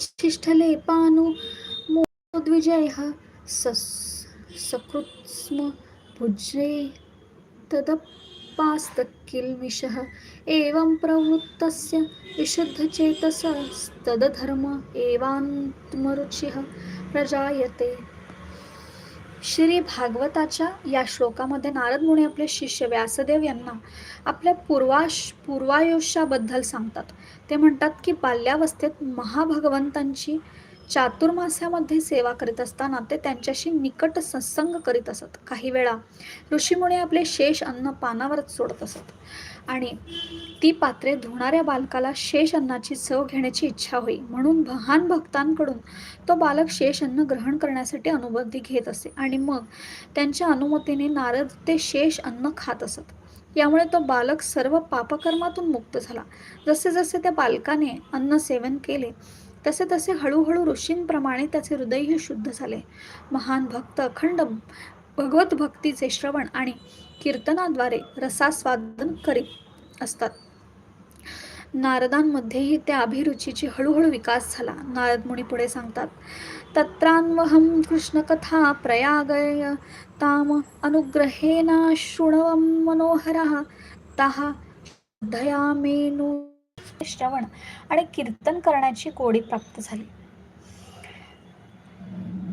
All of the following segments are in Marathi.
उच्छिष्टलेपानु मोद्विजयः सस् सकृत्स्म भुज्रे तदपास्तकिल्मिषः एवं प्रवृत्तस्य विशुद्धचेतसस्तदधर्म एवात्मरुचिः प्रजायते। श्री भागवताच्या या श्लोकामध्ये नारद मुनी आपले शिष्य व्यासदेव यांना आपल्या पूर्वाश पूर्वायुष्याबद्दल सांगतात. ते म्हणतात की बाल्यावस्थेत महाभगवंतांची चातुर्मास्यामध्ये सेवा करीत असताना ते त्यांच्याशी निकट सत्संग करीत असत. काही वेळा ऋषीमुनी आपले शेष अन्न पानावरच सोडत असत. आणि ती पात्रे धुणाऱ्या बालकाला शेष अन्नाची चव घेण्याची इच्छा होई. म्हणून महान भक्तांकडून तो बालक शेष अन्न ग्रहण करण्यासाठी अनुमती घेत असे. आणि मग त्यांच्या अनुमतीने नारद ते शेष अन्न खात असत. यामुळे तो बालक सर्व पापकर्मातून मुक्त झाला. जसे जसे त्या बालकाने अन्न सेवन केले तसे तसे हळूहळू ऋषींप्रमाणे त्याचे हृदयही शुद्ध झाले. महान भक्त अखंड भगवत भक्तीचे श्रवण आणि कीर्तनाद्वारे रसास्वादन करीत असतात. नारदांमध्येही त्या अभिरुचीची हळूहळू विकास झाला. नारद मुनी पुढे सांगतात तत्रान्वहं कृष्णकथा प्रयागय ताम अनुग्रहेना शृणवं मनोहरः ताः दयामेनु श्रवण आणि कीर्तन करण्याची गोडी प्राप्त झाली.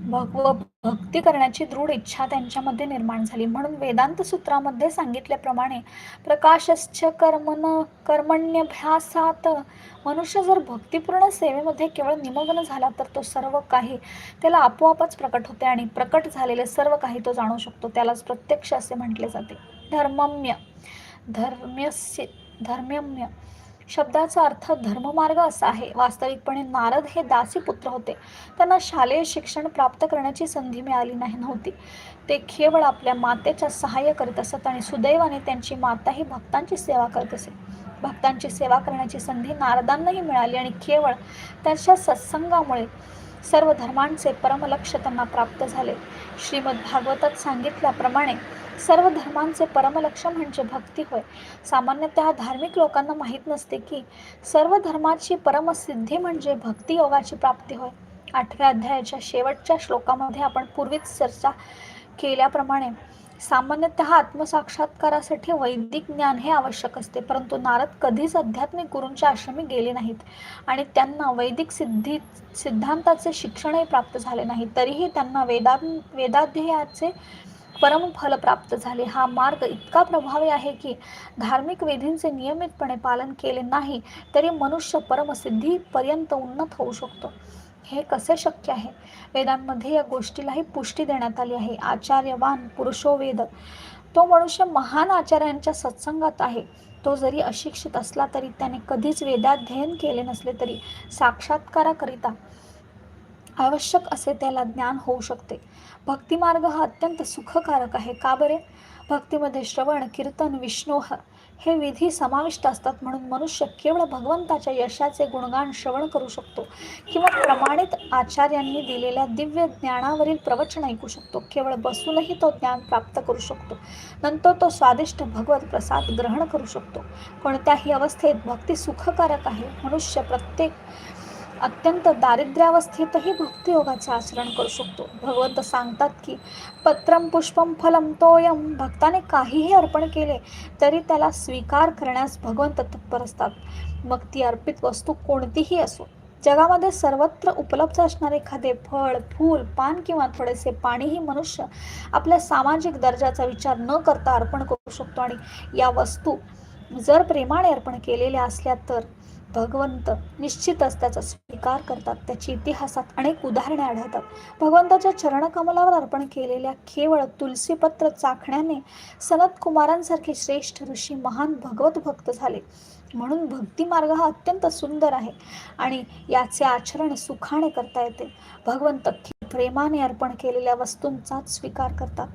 भगव भक्ती करण्याची दृढ इच्छा त्यांच्यामध्ये निर्माण झाली. म्हणून वेदांत सूत्रामध्ये सांगितल्याप्रमाणे प्रकाशश्च कर्मन कर्मण्यभ्यासात मनुष्य जर भक्तिपूर्ण सेवेमध्ये केवळ निमग्न झाला तर तो सर्व काही त्याला आपोआपच प्रकट होते आणि प्रकट झालेले सर्व काही तो जाणू शकतो. त्यालाच प्रत्यक्ष असे म्हटले जाते. धर्मम्य धर्म्यस्य धर्म्यम्य शब्दाचा अर्थ धर्ममार्ग असा आहे. वास्तविकपणे नारद हे दासी पुत्र होते. त्यांना शालेय शिक्षण प्राप्त करण्याची संधी मिळाली नाही नव्हती. ते केवळ आपल्या मातेच्या सहाय्य करीत असत आणि सुदैवाने त्यांची माताही भक्तांची सेवा करत असे. भक्तांची सेवा करण्याची संधी नारदांनाही मिळाली आणि केवळ त्यांच्या सत्संगामुळे सर्व धर्मांचे परमलक्ष त्यांना प्राप्त झाले. श्रीमद भागवतात सांगितल्याप्रमाणे सर्व धर्मांचे परमलक्ष म्हणजे भक्ती होय. सामान्यतः धार्मिक लोकांना माहीत नसते की सर्व धर्माची परमसिद्धी म्हणजे भक्ती योगाची प्राप्ती होय. आठव्या अध्यायाच्या शेवटच्या श्लोकामध्ये आपण पूर्वीच चर्चा केल्याप्रमाणे सामान्यतः आत्मसाक्षात्कारासाठी वैदिक ज्ञान हे आवश्यक असते परंतु नारद कधीच आध्यात्मिक गुरूंच्या आश्रमी गेले नाहीत आणि त्यांना वैदिक सिद्धी सिद्धांताचे शिक्षणही प्राप्त झाले नाही. तरीही त्यांना वेदा वेदाध्ययाचे परमफल प्राप्त झाले. हा मार्ग इतका प्रभावी आहे की धार्मिक विधींचे नियमितपणे पालन केले नाही तरी मनुष्य परमसिद्धीपर्यंत उन्नत होऊ शकतो. हे कसे शक्य आहे? वेदांमध्ये या गोष्टीलाही पुष्टी देण्यात आली आहे. आचार्यवान पुरुषो वेद तो मनुष्य महान आचार्यांच्या सत्संगात आहे. तो जरी अशिक्षित असला तरी त्याने कधीच वेदाध्ययन केले नसले तरी साक्षात्काराकरिता आवश्यक असे त्याला ज्ञान होऊ शकते. भक्तिमार्ग हा अत्यंत सुखकारक आहे. का बरे? भक्तीमध्ये श्रवण कीर्तन विष्णोह हे विधी समाविष्ट असतात म्हणून मनुष्य केवळ भगवंताच्या यशाचे गुणगान श्रवण करू शकतो किंवा प्रमाणित आचार्यांनी दिलेल्या दिव्य ज्ञानावरील प्रवचन ऐकू शकतो. केवळ बसूनही तो ज्ञान प्राप्त करू शकतो. नंतर तो स्वादिष्ट भगवत प्रसाद ग्रहण करू शकतो. कोणत्याही अवस्थेत भक्ती सुखकारक आहे. मनुष्य प्रत्येक अत्यंत दारिद्र्यावस्थेतही भक्तियोगाचे आचरण करू शकतो. भगवंत सांगतात की पत्रम पुष्पम फलम तोयम भक्ताने काहीही अर्पण केले तरी त्याला स्वीकार करण्यास भगवंत तत्पर असतात. मग ती अर्पित वस्तू कोणतीही असो जगामध्ये सर्वत्र उपलब्ध असणारे एखादे फळ फूल पान किंवा थोडेसे पाणीही मनुष्य आपल्या सामाजिक दर्जाचा विचार न करता अर्पण करू शकतो. आणि या वस्तू जर प्रेमाने अर्पण केलेल्या असल्या तर भगवंत निश्चितच त्याचा स्वीकार करतात त्याची इतिहासात अनेक उदाहरणे आढळतात. भगवंताच्या चरणकमलावर अर्पण केलेल्या केवळ तुलसीपत्र चाखण्याने सनत कुमारांसारखे श्रेष्ठ ऋषी महान भगवत भक्त झाले. म्हणून भक्ती मार्ग हा अत्यंत सुंदर आहे आणि याचे आचरण सुखाने करता येते. भगवंत प्रेमाने अर्पण केलेल्या वस्तूंचाच स्वीकार करतात.